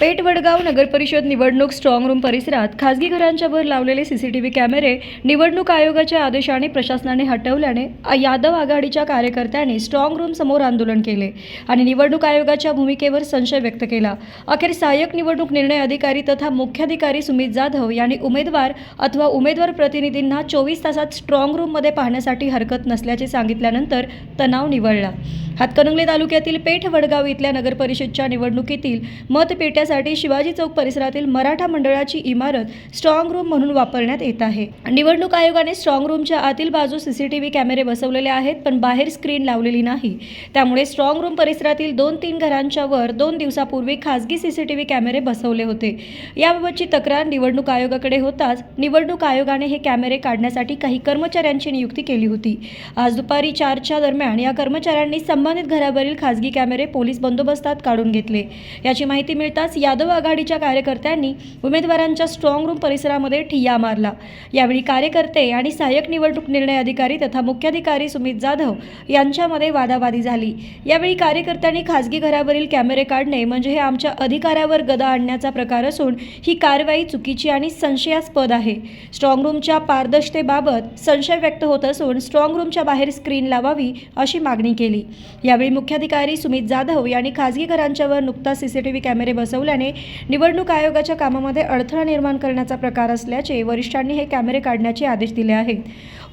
पेठ वडगाव नगरपरिषद निवडणूक strong room परिसरात खासगी घरांच्या वर लावलेले सीसीटीव्ही कॅमेरे निवडणूक आयोगाच्या आदेशाने प्रशासनाने हटवल्याने यादव आघाडीच्या कार्यकर्त्यांनी स्ट्रॉंग रूम समोर आंदोलन केले आणि निवडणूक आयोगाच्या भूमिकेवर संशय व्यक्त केला. अखेर सहाय्यक निवडणूक निर्णय अधिकारी तथा मुख्याधिकारी सुमित जाधव यांनी उमेदवार अथवा उमेदवार प्रतिनिधींना चोवीस तासात स्ट्रॉंग रूममध्ये पाहण्यासाठी हरकत नसल्याचे सांगितल्यानंतर तणाव निवडला हातकणंगले तालुक्यातील पेठ वडगाव इथल्या नगरपरिषदच्या निवडणुकीतील मतपेट्या मतपेट्यासाठी शिवाजी चौक परिसरातील मराठा मंडळाची इमारत स्ट्रॉंग रूम म्हणून वापरण्यात येत आहे. निवडणूक आयोगाने स्ट्रॉंग रूमच्या आतील बाजू सीसीटीव्ही कॅमेरे बसवलेले आहेत पण बाहेर स्क्रीन लावलेली नाही. त्यामुळे स्ट्रॉंग रूम परिसरातील दोन तीन घरांच्या वर दोन दिवसापूर्वी खासगी सीसीटीव्ही कॅमेरे बसवले होते. याबाबतची तक्रार निवडणूक आयोगाकडे होताच निवडणूक आयोगाने हे कॅमेरे काढण्यासाठी काही कर्मचाऱ्यांची नियुक्ती केली होती. आज दुपारी चारच्या दरम्यान या कर्मचाऱ्यांनी संबंधित घरावरील खासगी कॅमेरे पोलीस बंदोबस्तात काढून घेतले. याची माहिती मिळताच यादव आघाडीच्या कार्यकर्त्यांनी उमेदवारांच्या स्ट्रॉंग रूम परिसरामध्ये ठिय्या मारला. यावेळी कार्यकर्ते आणि सहाय्यक निवडणूक निर्णय अधिकारी तथा मुख्याधिकारी सुमित जाधव यांच्यामध्ये वादावादी झाली. यावेळी कार्यकर्त्यांनी खासगी घरावरील कॅमेरे काढणे म्हणजे हे आमच्या अधिकारावर गदा आणण्याचा प्रकार असून ही कारवाई चुकीची आणि संशयास्पद आहे. स्ट्रॉंग रूमच्या पारदर्शतेबाबत संशय व्यक्त होत असून स्ट्रॉंग रूमच्या बाहेर स्क्रीन लावावी अशी मागणी केली. यावेळी मुख्याधिकारी सुमित जाधव यांनी खासगी घरांच्यावर नुकताच सीसीटीव्ही कॅमेरे बसवल्याने निवडणूक आयोगाच्या कामामध्ये अडथळा निर्माण करण्याचा प्रकार असल्याचे वरिष्ठांनी हे कॅमेरे काढण्याचे आदेश दिले आहेत.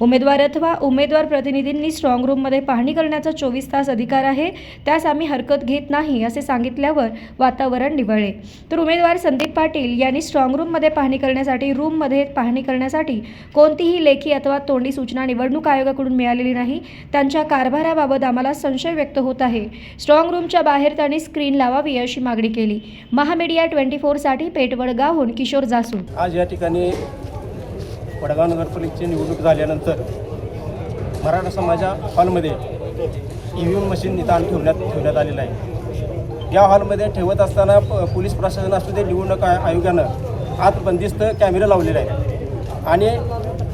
उमेदवार अथवा उमेदवार प्रतिनिधींनी स्ट्रॉंग रूममध्ये पाहणी करण्याचा चोवीस तास अधिकार आहे त्यास आम्ही हरकत घेत नाही असे सांगितल्यावर वातावरण निवळले. तर उमेदवार संदीप पाटील यांनी स्ट्रॉंग रूममध्ये पाहणी करण्यासाठी रूममध्ये पाहणी करण्यासाठी कोणतीही लेखी अथवा तोंडी सूचना निवडणूक आयोगाकडून मिळालेली नाही. त्यांच्या कारभाराबाबत आम्हाला संशय व्यक्त होत आहे. स्ट्रॉंग रूमच्या बाहेर त्यांनी स्क्रीन लावावी अशी मागणी केली. महामीडिया ट्वेंटी फोरसाठी पेटवडगावहून किशोर जासू आज या ठिकाणी वडगाव नगरपालिकेची निवडणूक झाल्यानंतर मराठा समाजा हॉलमध्ये ई व्ही एम मशीन निदान ठेवण्यात ठेवण्यात आलेलं आहे. या हॉलमध्ये ठेवत असताना प- पोलीस प्रशासन असू दे निवडणूक आयोगानं आत बंदिस्त कॅमेरे लावलेले आहेत. आणि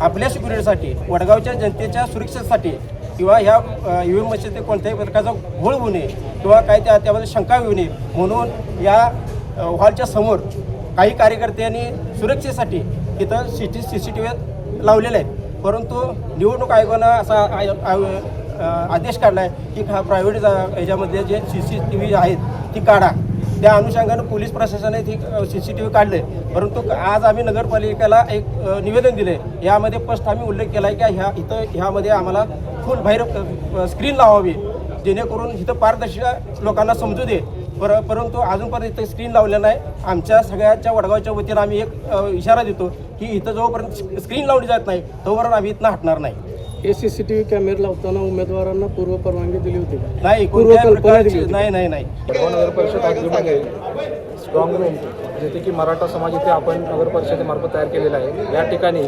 आपल्या सिक्युरिटीसाठी वडगावच्या जनतेच्या सुरक्षेसाठी किंवा ह्या ई व्ही एम मशीनचे कोणत्याही प्रकारचा घोळ होऊ नये किंवा काही त्या त्यामध्ये शंका येऊ नये म्हणून या हॉलच्या समोर काही कार्यकर्त्यांनी सुरक्षेसाठी इथं C T C C T V लावलेले आहेत. परंतु निवडणूक आयोगानं असा आय आदेश काढला आहे की हा प्रायव्हेट याच्यामध्ये जे सी सी टी व्ही आहेत ती काढा. त्या अनुषंगानं पोलीस प्रशासनाने ती सी सी टी व्ही काढले परंतु आज आम्ही नगरपालिकेला एक निवेदन दिले यामध्ये फस्ट आम्ही उल्लेख केला आहे की ह्या इथं ह्यामध्ये आम्हाला फुल बाहेर स्क्रीन लावावी. जेणेकरून इथं पारदर्शक लोकांना समजू दे. पर परंतु अजूनपर्यंत इथं स्क्रीन लावलेलं नाही. आमच्या सगळ्याच्या वडगावच्या वतीनं आम्ही एक अ, इशारा देतो की इथं जोपर्यंत स्क्रीन लावली जात नाही तोपर्यंत आम्ही इथनं हटणार नाही. हे सी सी टी व्ही कॅमेरे लावताना उमेदवारांना पूर्व परवानगी दिली होती का? नाही प्रकारची होती. नाही नाही नाही. वडगाव नगर परिषद हद्दीमध्ये स्ट्रॉंग रूम जिथे की मराठा समाज इथे आपण नगर परिषदेमार्फत तयार केलेला आहे. या ठिकाणी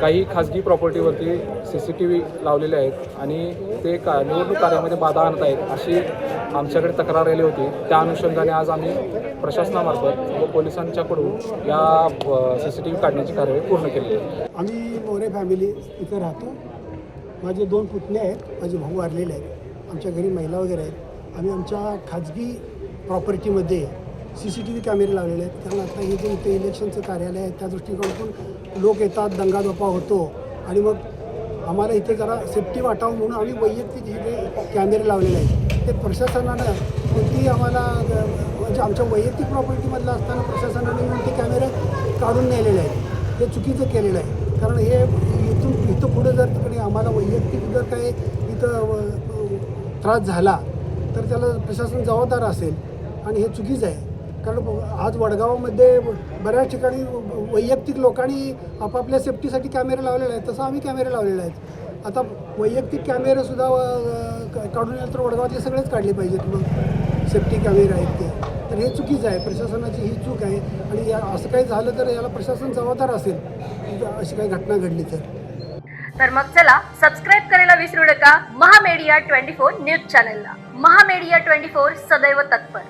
काही खाजगी प्रॉपर्टीवरती सी सी टी व्ही लावलेले आहेत आणि ते का निवडणूक कार्यामध्ये बाधा आणत आहेत अशी आमच्याकडे तक्रार आली होती. त्या अनुषंगाने आज आम्ही प्रशासनामार्फत व पोलिसांच्याकडून या सी सी टी व्ही काढण्याची कार्यवाही पूर्ण केली आहे. आम्ही मोरे फॅमिली इथं राहतो. माझे दोन पुतणे आहेत. माझे भाऊ वारलेले आहेत. आमच्या घरी महिला वगैरे आहेत. आम्ही आमच्या खाजगी प्रॉपर्टीमध्ये सी सी टी व्ही कॅमेरे लावलेले आहेत. कारण आता हे जे इथे इलेक्शनचं कार्यालय आहे त्या दृष्टिकोनातून लोक येतात दंगाधोपा होतो. आणि मग आम्हाला इथे जरा सेफ्टी वाटावं म्हणून आम्ही वैयक्तिक इथे कॅमेरे लावलेले आहेत ते प्रशासनानं कोणतीही आम्हाला म्हणजे आमच्या वैयक्तिक प्रॉपर्टीमधला असताना प्रशासनाने म्हणून ते कॅमेरे काढून नेलेले आहेत. ते चुकीचं केलेलं आहे. कारण हे इथून इथं पुढे जर तिकडे आम्हाला वैयक्तिक जर काही इथं त्रास झाला तर त्याला प्रशासन जबाबदार असेल. आणि हे चुकीचं आहे. कारण आज वडगावामध्ये बऱ्याच ठिकाणी वैयक्तिक लोकांनी आपापल्या सेफ्टीसाठी कॅमेरे लावलेले आहेत तसं आम्ही कॅमेरे लावलेले आहेत. आता वैयक्तिक कॅमेरेसुद्धा काढून तर वडगावातले सगळेच काढले पाहिजेत मग. सेफ्टी कॅमेरे आहेत ते. तर हे चुकीचं आहे. प्रशासनाची ही चूक आहे. आणि या असं काही झालं तर याला प्रशासन जबाबदार असेल. अशी काही घटना घडली तर. तर मग चला सबस्क्राईब करायला विसरू नका. महामेडिया ट्वेंटी फोर न्यूज चॅनलला. महामेडिया ट्वेंटी फोर सदैव तत्पर.